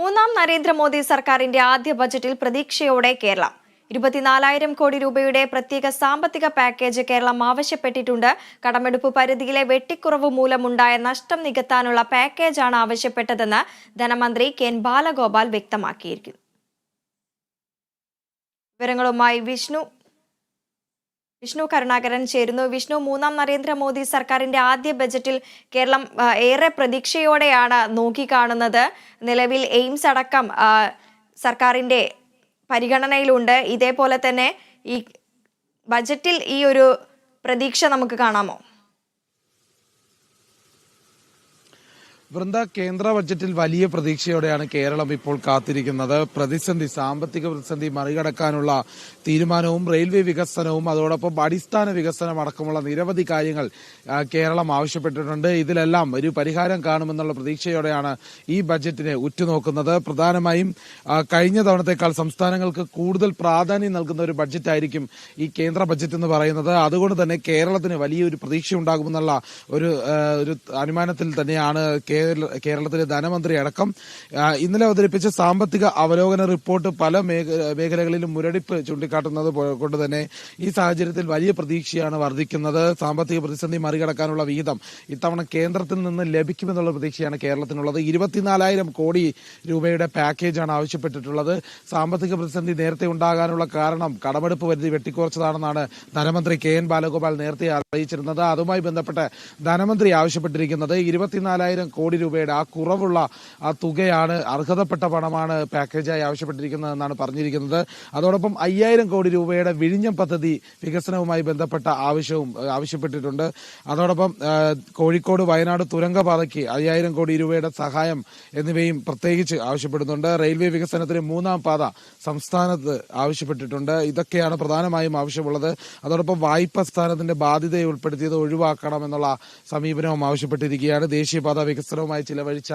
മൂന്നാം നരേന്ദ്രമോദി സർക്കാരിന്റെ ആദ്യ ബജറ്റിൽ പ്രതീക്ഷയോടെ കേരളം. ഇരുപത്തിനാലായിരം കോടി രൂപയുടെ പ്രത്യേക സാമ്പത്തിക പാക്കേജ് കേരളം ആവശ്യപ്പെട്ടിട്ടുണ്ട്. കടമെടുപ്പ് പരിധിയിലെ വെട്ടിക്കുറവ് മൂലമുണ്ടായ നഷ്ടം നികത്താനുള്ള പാക്കേജാണ് ആവശ്യപ്പെട്ടതെന്ന് ധനമന്ത്രി കെ ബാലഗോപാൽ വ്യക്തമാക്കിയിരിക്കുന്നു. വിവരങ്ങളുമായി വിഷ്ണു വിഷ്ണു കരുണാകരൻ ചേരുന്നു. വിഷ്ണു മൂന്നാം നരേന്ദ്രമോദി സർക്കാരിന്റെ ആദ്യ ബജറ്റിൽ കേരളം ഏറെ പ്രതീക്ഷയോടെയാണ് നോക്കിക്കാണുന്നത്. നിലവിൽ എയിംസ് അടക്കം സർക്കാരിന്റെ പരിഗണനയിലുണ്ട്. ഇതേപോലെ തന്നെ ഈ ബജറ്റിൽ ഈ ഒരു പ്രതീക്ഷ നമുക്ക് കാണാമോ? വൃന്ദ കേന്ദ്ര ബജറ്റിൽ വലിയ പ്രതീക്ഷയോടെയാണ് കേരളം ഇപ്പോൾ കാത്തിരിക്കുന്നത്. പ്രതിസന്ധി സാമ്പത്തിക പ്രതിസന്ധി മറികടക്കാനുള്ള തീരുമാനവും റെയിൽവേ വികസനവും അതോടൊപ്പം അടിസ്ഥാന വികസനം അടക്കമുള്ള നിരവധി കാര്യങ്ങൾ കേരളം ആവശ്യപ്പെട്ടിട്ടുണ്ട്. ഇതിലെല്ലാം ഒരു പരിഹാരം കാണുമെന്നുള്ള പ്രതീക്ഷയോടെയാണ് ഈ ബജറ്റിനെ ഉറ്റുനോക്കുന്നത്. പ്രധാനമായും കഴിഞ്ഞ തവണത്തേക്കാൾ സംസ്ഥാനങ്ങൾക്ക് കൂടുതൽ പ്രാധാന്യം നൽകുന്ന ഒരു ബഡ്ജറ്റായിരിക്കും ഈ കേന്ദ്ര ബജറ്റ് എന്ന് പറയുന്നത്. അതുകൊണ്ട് തന്നെ കേരളത്തിന് വലിയൊരു പ്രതീക്ഷ ഉണ്ടാകുമെന്നുള്ള ഒരു ഒരു അനുമാനത്തിൽ തന്നെയാണ് കേരളത്തിലെ ധനമന്ത്രി അടക്കം ഇന്നലെ അവതരിപ്പിച്ച സാമ്പത്തിക അവലോകന റിപ്പോർട്ട് പല മേഖലകളിലും മുരടിപ്പ് ചൂണ്ടിക്കാട്ടുന്നത് കൊണ്ട് തന്നെ ഈ സാഹചര്യത്തിൽ വലിയ പ്രതീക്ഷയാണ് വർദ്ധിക്കുന്നത്. സാമ്പത്തിക പ്രതിസന്ധി മറികടക്കാനുള്ള വിഹിതം ഇത്തവണ കേന്ദ്രത്തിൽ നിന്ന് ലഭിക്കുമെന്നുള്ള പ്രതീക്ഷയാണ് കേരളത്തിനുള്ളത്. ഇരുപത്തിനാലായിരം കോടി രൂപയുടെ പാക്കേജാണ് ആവശ്യപ്പെട്ടിട്ടുള്ളത്. സാമ്പത്തിക പ്രതിസന്ധി നേരത്തെ ഉണ്ടാകാനുള്ള കാരണം കടമെടുപ്പ് പരിധി വെട്ടിക്കുറച്ചതാണെന്നാണ് ധനമന്ത്രി കെ എൻ ബാലഗോപാൽ നേരത്തെ അറിയിച്ചിരുന്നത്. അതുമായി ബന്ധപ്പെട്ട് ധനമന്ത്രി ആവശ്യപ്പെട്ടിരിക്കുന്നത് ഇരുപത്തിനാലായിരം കോടി രൂപയുടെ ആ കുറവുള്ള ആ തുകയാണ് അർഹതപ്പെട്ട പണമാണ് പാക്കേജായി ആവശ്യപ്പെട്ടിരിക്കുന്നതെന്നാണ് പറഞ്ഞിരിക്കുന്നത്. അതോടൊപ്പം അയ്യായിരം കോടി രൂപയുടെ വിഴിഞ്ഞം പദ്ധതി വികസനവുമായി ബന്ധപ്പെട്ട ആവശ്യവും ആവശ്യപ്പെട്ടിട്ടുണ്ട്. അതോടൊപ്പം കോഴിക്കോട് വയനാട് തുരങ്കപാതയ്ക്ക് അയ്യായിരം കോടി രൂപയുടെ സഹായം എന്നിവയും പ്രത്യേകിച്ച് ആവശ്യപ്പെടുന്നുണ്ട്. റെയിൽവേ വികസനത്തിന് മൂന്നാം പാത സംസ്ഥാനത്ത് ആവശ്യപ്പെട്ടിട്ടുണ്ട്. ഇതൊക്കെയാണ് പ്രധാനമായും ആവശ്യമുള്ളത്. അതോടൊപ്പം വായ്പ സ്ഥാനത്തിന്റെ ബാധ്യതയെ ഉൾപ്പെടുത്തിയത് ഒഴിവാക്കണം എന്നുള്ള സമീപനവും ആവശ്യപ്പെട്ടിരിക്കുകയാണ്. ദേശീയപാത വികസനവുമായി ചിലവഴിച്ച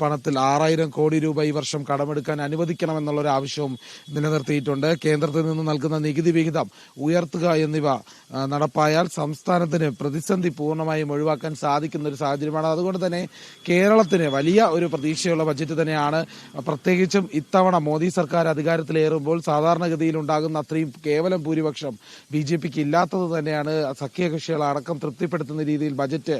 പണത്തിൽ ആറായിരം കോടി രൂപ ഈ വർഷം കടമെടുക്കാൻ അനുവദിക്കണമെന്നുള്ള ഒരു ആവശ്യവും നിലനിർത്തിയിട്ടുണ്ട്. കേന്ദ്രത്തിൽ നിന്ന് നൽകുന്ന നികുതി വിഹിതം ഉയർത്തുക എന്നിവ നടപ്പായാൽ സംസ്ഥാനത്തിന് പ്രതിസന്ധി പൂർണമായും ഒഴിവാക്കാൻ സാധിക്കുന്ന ഒരു സാഹചര്യമാണ്. അതുകൊണ്ട് തന്നെ കേരളത്തിന് വലിയ ഒരു പ്രതീക്ഷയുള്ള ബജറ്റ് തന്നെയാണ്. പ്രത്യേകിച്ചും ഇത്തവണ മോദി സർക്കാർ അധികാരത്തിലേറുമ്പോൾ സാധാരണഗതിയിൽ ഉണ്ടാകുന്ന അത്രയും കേവലം ഭൂരിപക്ഷം ബി ജെ പിക്ക് ഇല്ലാത്തത് തന്നെയാണ്. സഖ്യകക്ഷികൾ അടക്കം തൃപ്തിപ്പെടുത്തുന്ന രീതിയിൽ ബജറ്റ്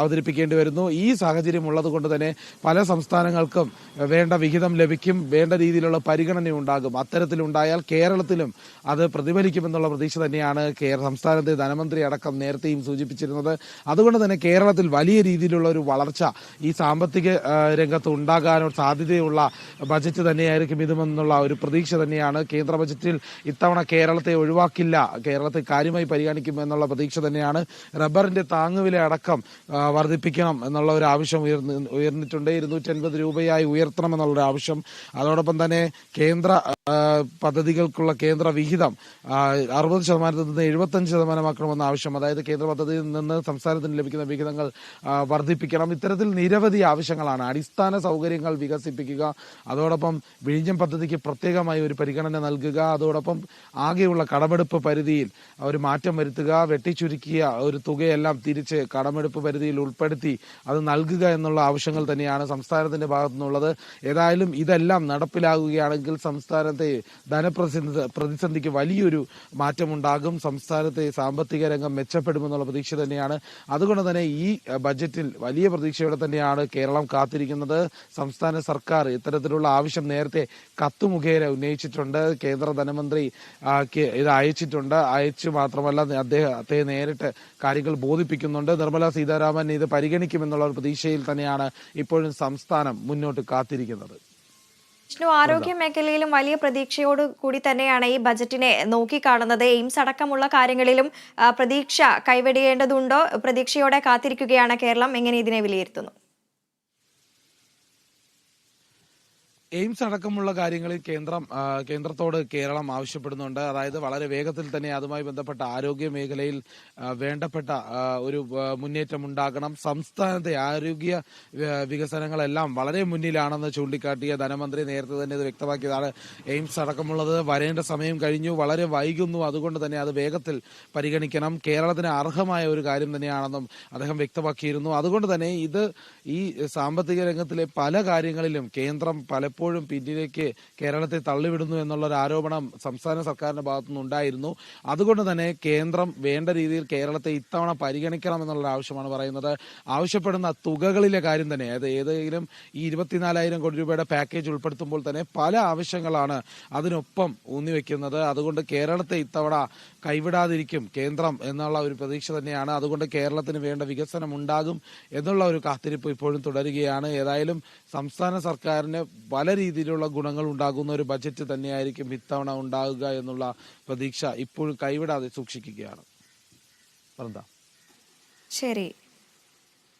അവതരിപ്പിക്കേണ്ടി വരുന്നു. ഈ സാഹചര്യം ഉള്ളത് കൊണ്ട് തന്നെ പല സംസ്ഥാനങ്ങൾക്കും വേണ്ട വിഹിതം ലഭിക്കും വേണ്ട രീതിയിലുള്ള പരിഗണന ഉണ്ടാകും. അത്തരത്തിലുണ്ടായാൽ കേരളത്തിലും അത് പ്രതിഫലിക്കുമെന്നുള്ള പ്രതീക്ഷ തന്നെയാണ് കേരള സംസ്ഥാനത്തെ ധനമന്ത്രി അടക്കം നേരത്തെയും സൂചിപ്പിച്ചിരുന്നത്. അതുകൊണ്ട് തന്നെ കേരളത്തിൽ വലിയ രീതിയിലുള്ള ഒരു വളർച്ച ഈ സാമ്പത്തിക രംഗത്ത് ഉണ്ടാകാനോ സാധ്യതയുള്ള ബജറ്റ് തന്നെയായിരിക്കും ഇതുമെന്നുള്ള ഒരു പ്രതീക്ഷ തന്നെയാണ് കേന്ദ്ര ബജറ്റിൽ ഇത്തവണ കേരളത്തെ ഒഴിവാക്കില്ല കേരളത്തെ കാര്യമായി പരിഗണിക്കും എന്നുള്ള പ്രതീക്ഷ തന്നെയാണ്. റബ്ബറിന്റെ താങ്ങുവില അടക്കം വർദ്ധിപ്പിക്കണം എന്നുള്ള ഒരു ആവശ്യം ഉയർന്ന് ഉയർന്നിട്ടുണ്ട്. ഇരുന്നൂറ്റി അൻപത് രൂപയായി ഉയർത്തണം എന്നുള്ള ഒരു ആവശ്യം. അതോടൊപ്പം തന്നെ കേന്ദ്ര പദ്ധതികൾക്കുള്ള കേന്ദ്ര വിഹിതം അറുപത് ശതമാനത്തിൽ നിന്ന് എഴുപത്തഞ്ച് ശതമാനമാക്കണമെന്ന ആവശ്യം അതായത് കേന്ദ്ര പദ്ധതിയിൽ നിന്ന് സംസ്ഥാനത്തിന് ലഭിക്കുന്ന വിഹിതങ്ങൾ വർദ്ധിപ്പിക്കണം. ഇത്തരത്തിൽ നിരവധി ആവശ്യങ്ങളാണ്. അടിസ്ഥാന സൗകര്യങ്ങൾ വികസിപ്പിക്കുക അതോടൊപ്പം വിഴിഞ്ഞം പദ്ധതിക്ക് പ്രത്യേകമായി ഒരു പരിഗണന നൽകുക അതോടൊപ്പം ആകെയുള്ള കടമെടുപ്പ് പരിധിയിൽ ഒരു മാറ്റം വരുത്തുക വെട്ടിച്ചുരുക്കിയ ഒരു തുകയെല്ലാം തിരിച്ച് കടമെടുപ്പ് പരിധിയിൽ ഉൾപ്പെടുത്തി അത് നൽകുക എന്നുള്ള ആവശ്യങ്ങൾ തന്നെയാണ് സംസ്ഥാനത്തിന്റെ ഭാഗത്തു നിന്നുള്ളത് ഏതായാലും ഇതെല്ലാം നടപ്പിലാകുകയാണെങ്കിൽ സംസ്ഥാനത്തെ ധനപ്രതിസന്ധി പ്രതിസന്ധിക്ക് വലിയൊരു മാറ്റമുണ്ടാകും. സംസ്ഥാനത്തെ സാമ്പത്തിക രംഗം മെച്ചപ്പെടുമെന്നുള്ള പ്രതീക്ഷ തന്നെയാണ്. അതുകൊണ്ട് തന്നെ ഈ ബജറ്റിൽ വലിയ പ്രതീക്ഷയോടെ തന്നെയാണ് കേരളം കാത്തിരിക്കുന്നത്. സംസ്ഥാന സർക്കാർ ഇത്തരത്തിലുള്ള ആവശ്യം നേരത്തെ കത്ത് മുഖേന ഉന്നയിച്ചിട്ടുണ്ട്. കേന്ദ്ര ധനമന്ത്രി ഇത് അയച്ചിട്ടുണ്ട്. അയച്ചു മാത്രമല്ല അദ്ദേഹത്തെ നേരിട്ട് കാര്യങ്ങൾ ബോധിപ്പിക്കുന്നുണ്ട്. നിർമ്മല സീതാരാമൻ ഇത് പരിഗണിക്കുമെന്നുള്ള ഒരു പ്രതീക്ഷയിൽ തന്നെയാണ് ഇപ്പോഴും സംസ്ഥാനം മുന്നോട്ട് കാത്തിരിക്കുന്നത്. വിഷ്ണു ആരോഗ്യ മേഖലയിലും വലിയ പ്രതീക്ഷയോട് കൂടി തന്നെയാണ് ഈ ബജറ്റിനെ നോക്കിക്കാണുന്നത്. എയിംസ് അടക്കമുള്ള കാര്യങ്ങളിലും പ്രതീക്ഷ കൈവെടിയേണ്ടതുണ്ടോ പ്രതീക്ഷയോടെ കാത്തിരിക്കുകയാണ് കേരളം. എങ്ങനെ ഇതിനെ വിലയിരുത്തുന്നു? എയിംസ് അടക്കമുള്ള കാര്യങ്ങളിൽ കേന്ദ്രം കേന്ദ്രത്തോട് കേരളം ആവശ്യപ്പെടുന്നുണ്ട്. അതായത് വളരെ വേഗത്തിൽ തന്നെ അതുമായി ബന്ധപ്പെട്ട ആരോഗ്യ മേഖലയിൽ വേണ്ടപ്പെട്ട ഒരു മുന്നേറ്റം ഉണ്ടാകണം. സംസ്ഥാനത്തെ ആരോഗ്യ വികസനങ്ങളെല്ലാം വളരെ മുന്നിലാണെന്ന് ചൂണ്ടിക്കാട്ടിയ ധനമന്ത്രി നേരത്തെ തന്നെ ഇത് വ്യക്തമാക്കിയതാണ്. എയിംസ് അടക്കമുള്ളത് വരേണ്ട സമയം കഴിഞ്ഞു. വളരെ വൈകുന്നു. അതുകൊണ്ട് തന്നെ അത് വേഗത്തിൽ പരിഗണിക്കണം. കേരളത്തിന് അർഹമായ ഒരു കാര്യം തന്നെയാണെന്നും അദ്ദേഹം വ്യക്തമാക്കിയിരുന്നു. അതുകൊണ്ട് തന്നെ ഇത് ഈ സാമ്പത്തിക രംഗത്തിലെ പല കാര്യങ്ങളിലും കേന്ദ്രം പലപ്പോഴും പിന്നിലേക്ക് കേരളത്തെ തള്ളിവിടുന്നു എന്നുള്ള ഒരു ആരോപണം സംസ്ഥാന സർക്കാരിന്റെ ഭാഗത്തുനിന്ന് ഉണ്ടായിരുന്നു. അതുകൊണ്ട് തന്നെ കേന്ദ്രം വേണ്ട രീതിയിൽ കേരളത്തെ ഇത്തവണ പരിഗണിക്കണം എന്നുള്ള ആവശ്യമാണ് പറയുന്നത്. ആവശ്യപ്പെടുന്ന തുകകളിലെ കാര്യം തന്നെ അതായത് ഏതെങ്കിലും ഈ ഇരുപത്തിനാലായിരം കോടി രൂപയുടെ പാക്കേജ് ഉൾപ്പെടുത്തുമ്പോൾ തന്നെ പല ആവശ്യങ്ങളാണ് അതിനൊപ്പം ഊന്നിവെക്കുന്നത് അതുകൊണ്ട് കേരളത്തെ ഇത്തവണ കൈവിടാതിരിക്കും കേന്ദ്രം എന്നുള്ള ഒരു പ്രതീക്ഷ തന്നെയാണ്. അതുകൊണ്ട് കേരളത്തിന് വേണ്ട വികസനം ഉണ്ടാകും എന്നുള്ള ഒരു കാത്തിരിപ്പ് ഇപ്പോഴും തുടരുകയാണ്. ഏതായാലും സംസ്ഥാന സർക്കാരിന് പല രീതിയിലുള്ള ഗുണങ്ങൾ ഉണ്ടാകുന്ന ഒരു ബജറ്റ് തന്നെയായിരിക്കും ഇത്തവണ ഉണ്ടാകുക എന്നുള്ള പ്രതീക്ഷ ഇപ്പോഴും കൈവിടാതെ സൂക്ഷിക്കുകയാണ്. ശരി.